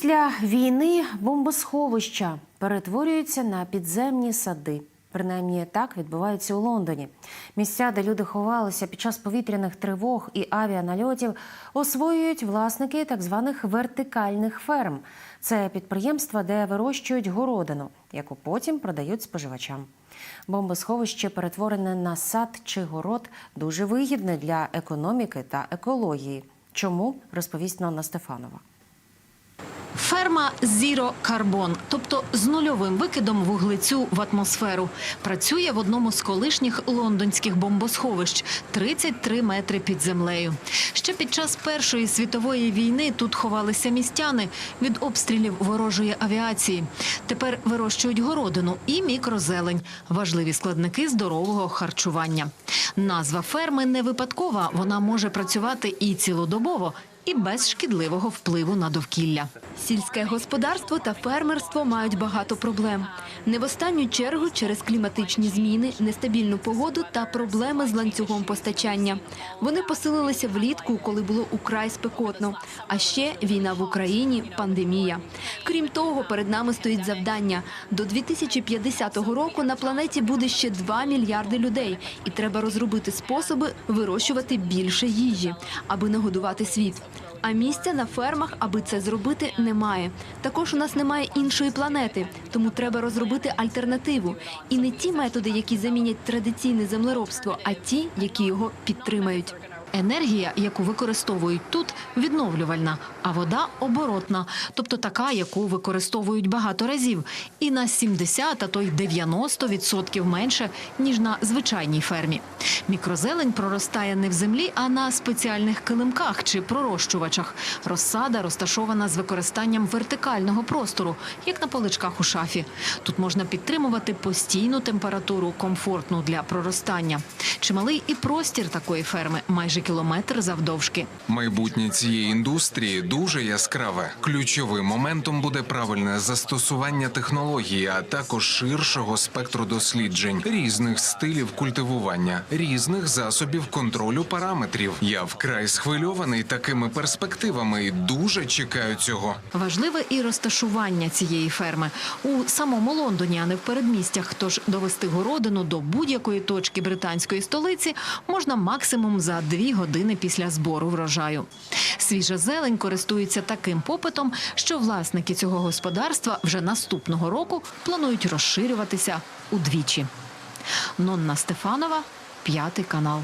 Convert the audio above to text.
Після війни бомбосховища перетворюються на підземні сади. Принаймні так відбувається у Лондоні. Місця, де люди ховалися під час повітряних тривог і авіанальотів, освоюють власники так званих вертикальних ферм. Це підприємства, де вирощують городину, яку потім продають споживачам. Бомбосховище, перетворене на сад чи город, дуже вигідне для економіки та екології. Чому розповість Нонна Стефанова. Ферма Zero Carbon, тобто з нульовим викидом вуглецю в атмосферу, працює в одному з колишніх лондонських бомбосховищ 33 метри під землею. Ще під час Першої світової війни тут ховалися містяни від обстрілів ворожої авіації. Тепер вирощують городину і мікрозелень важливі складники здорового харчування. Назва ферми не випадкова. Вона може працювати і цілодобово. І без шкідливого впливу на довкілля. Сільське господарство та фермерство мають багато проблем. Не в останню чергу через кліматичні зміни, нестабільну погоду та проблеми з ланцюгом постачання. Вони посилилися влітку, коли було украй спекотно. А ще війна в Україні, пандемія. Крім того, перед нами стоїть завдання. До 2050 року на планеті буде ще 2 мільярди людей, і треба розробити способи вирощувати більше їжі, аби нагодувати світ. А місця на фермах, аби це зробити, немає. Також у нас немає іншої планети, тому треба розробити альтернативу. І не ті методи, які замінять традиційне землеробство, а ті, які його підтримають. Енергія, яку використовують тут, відновлювальна, а вода оборотна, тобто така, яку використовують багато разів, і на 70, а то й 90% менше ніж на звичайній фермі. Мікрозелень проростає не в землі, а на спеціальних килимках чи пророщувачах. Розсада розташована з використанням вертикального простору, як на поличках у шафі. Тут можна підтримувати постійну температуру, комфортну для проростання. Чималий і простір такої ферми майже кілометр завдовжки. Майбутнє цієї індустрії дуже яскраве. Ключовим моментом буде правильне застосування технології, а також ширшого спектру досліджень, різних стилів культивування, різних засобів контролю параметрів. Я вкрай схвильований такими перспективами і дуже чекаю цього. Важливе і розташування цієї ферми у самому Лондоні, а не в передмістях. Тож довести городину до будь-якої точки британської столиці можна максимум за години після збору врожаю. Свіжа зелень користується таким попитом, що власники цього господарства вже наступного року планують розширюватися удвічі. Нонна Стефанова, п'ятий канал.